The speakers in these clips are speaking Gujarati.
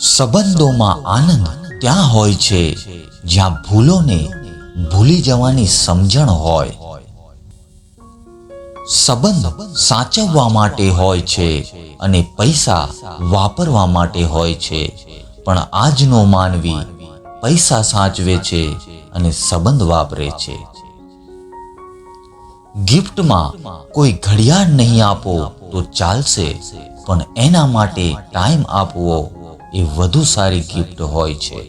સંબંધોમાં આનંદ ત્યાં હોય છે, જ્યાં ભૂલોને ભૂલી જવાની સમજણ હોય. સંબંધ સાચવવા માટે હોય છે અને પૈસા વાપરવા માટે હોય છે, પણ આજનો માનવી પૈસા સાચવે છે અને સંબંધ વાપરે છે. ગિફ્ટમાં કોઈ ઘડિયાળ નહીં આપો તો ચાલશે, પણ એના માટે ટાઈમ આપવો એ વધુ સારી ગિફ્ટ હોય છે.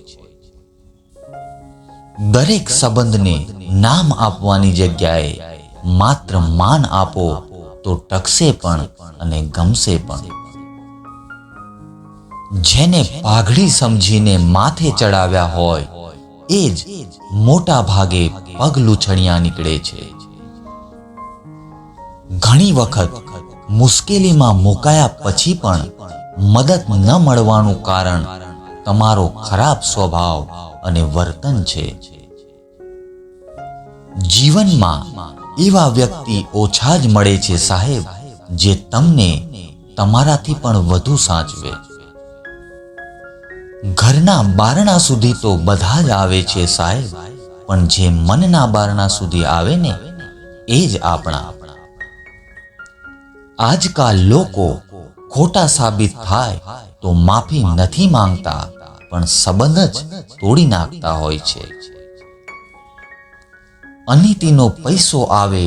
દરેક સંબંધને નામ આપવાની જગ્યાએ માત્ર માન આપો તો ટકશે પણ અને ગમશે પણ. જેને પાઘડી સમજીને માથે ચડાવ્યા હોય, એ જ મોટા ભાગે પગ લૂછણિયા નીકળે છે. ઘણી વખત મુશ્કેલીમાં મુકાયા પછી પણ મદદ ન મળવાનું કારણ તમારો ખરાબ સ્વભાવ અને વર્તન છે. જીવનમાં એવા વ્યક્તિ ઓછા જ મળે છે સાહેબ, જે તમને તમારાથી પણ વધુ સાચવે. ઘરના બારણા સુધી તો બધા જ આવે છે સાહેબ, પણ જે મનના બારણા સુધી આવે ને, એ જ આપણા. આજકાલ લોકો ખોટા સાબિત થાય તો માફી નથી માંગતા, પણ સંબંધ જ તોડી નાખતા હોય છે. અનીતિનો પૈસો આવે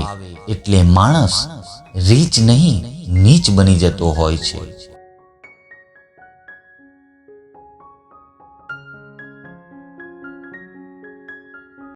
એટલે માણસ રીચ નહીં, નીચ બની જતો હોય છે.